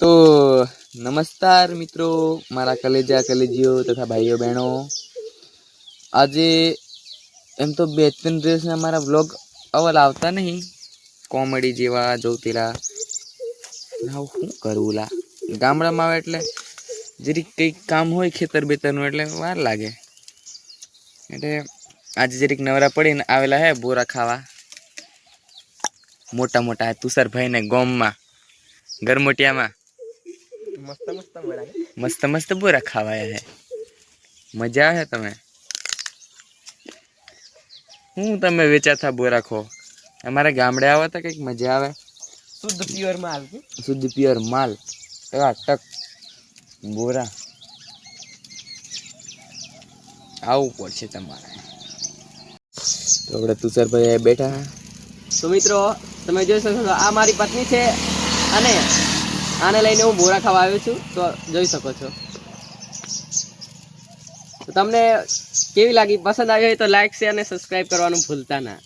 તો નમસ્કાર મિત્રો, મારા કલેજા કલેજીઓ તથા ભાઈઓ બહેનો. આજે એમ તો બે ત્રણ દિવસના મારા વ્લોગ અવલ આવતા નહીં. કોમેડી જેવા જોતીલા શું કરવું લા. ગામડામાં આવે એટલે જરીક કંઈક કામ હોય ખેતર બેતરનું એટલે વાર લાગે. એટલે આજે જરીક નવરા પડીને આવેલા હે બોરા ખાવા. મોટા મોટા તુષારભાઈને ગોમમાં, ગરમોટિયામાં. મસ્ત મસ્ત બોરા મસ્ત મસ્ત બોરા ખાવાયા હે મજા આવે તમે? હું તમે વેચાતા બોરા ખો? અમારે ગામડે આવો તો કંઈક મજા આવે. શુદ્ધ પ્યોર માલ શુદ્ધ પ્યોર માલ. ટક બોરા. આવવું પડશે તમારે. તો આપણે તુષારભાઈ બેઠા. તો મિત્રો તમે જોઈ શકો છો આ મારી પત્ની છે અને આને લઈને હું બોરા ખાવા આવ્યો છું તો જોઈ શકો છો. તમને કેવી લાગી? પસંદ આવી હોય તો લાઈક શેર અને સબસ્ક્રાઇબ કરવાનું ભૂલતા ના.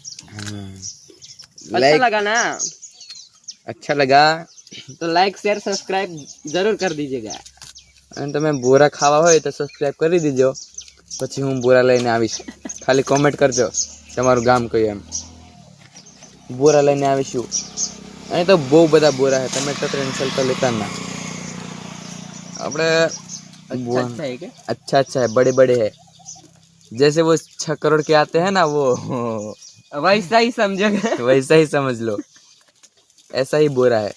અચ્છા લગા ના? અચ્છા લગા. તો લાઈક શેર સબસ્ક્રાઇબ જરૂર કરી દીજેગા. અને તમે બોરા ખાવા હોય તો સબસ્ક્રાઇબ કરી દીજો. પછી હું બોરા લઈને આવીશ. ખાલી કોમેન્ટ કરજો. તમારું ગામ કયું એમ? બોરા લઈને આવીશું. અહીં તો બહુ બધા બોરા છે તમે ત્રણ તો લેતા ના આપણે अच्छा अच्छा है क्या अच्छा अच्छा है बड़े बड़े है जैसे वो छह करोड़ के आते हैं ना वो वैसा ही समझोगे वैसा ही समझ लो ऐसा ही बोरा है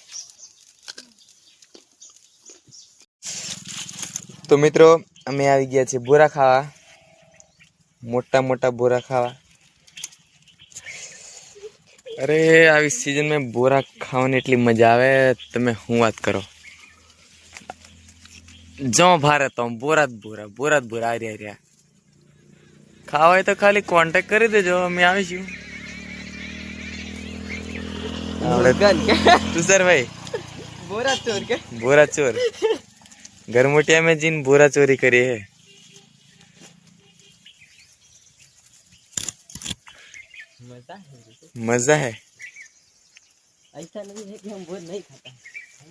તો મિત્રો અમે આવી ગયા છીએ બોરા ખાવા મોટા મોટા બોરા ખાવા અરે આવી સિઝનમાં બોરા ખાવાની એટલી મજા આવે તમે હું વાત કરો? જો ભારત આમ બોરા જ બોરા બોરા જ બોરા આર્યા રહ્યા ખાવા હોય તો ખાલી કોન્ટેક કરી દેજો અમે આવીશું. તુષારભાઈ? બોરા ચોર કે? બોરા ચોર. ઘરમોટિયા મેં જીન બોરા ચોરી કરી હે मज़ा है मज़ा है। ऐसा नहीं है कि हम बोर नहीं खाता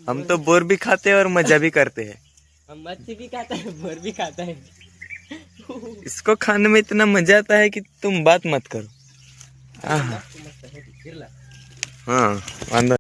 हम तो बोर भी खाते हैं और मज़ा भी करते हैं। हम मच्छी भी खाता है बोर भी खाते हैं। इसको खाने में इतना मज़ा आता है कि तुम बात मत करो। है हाँ वांधो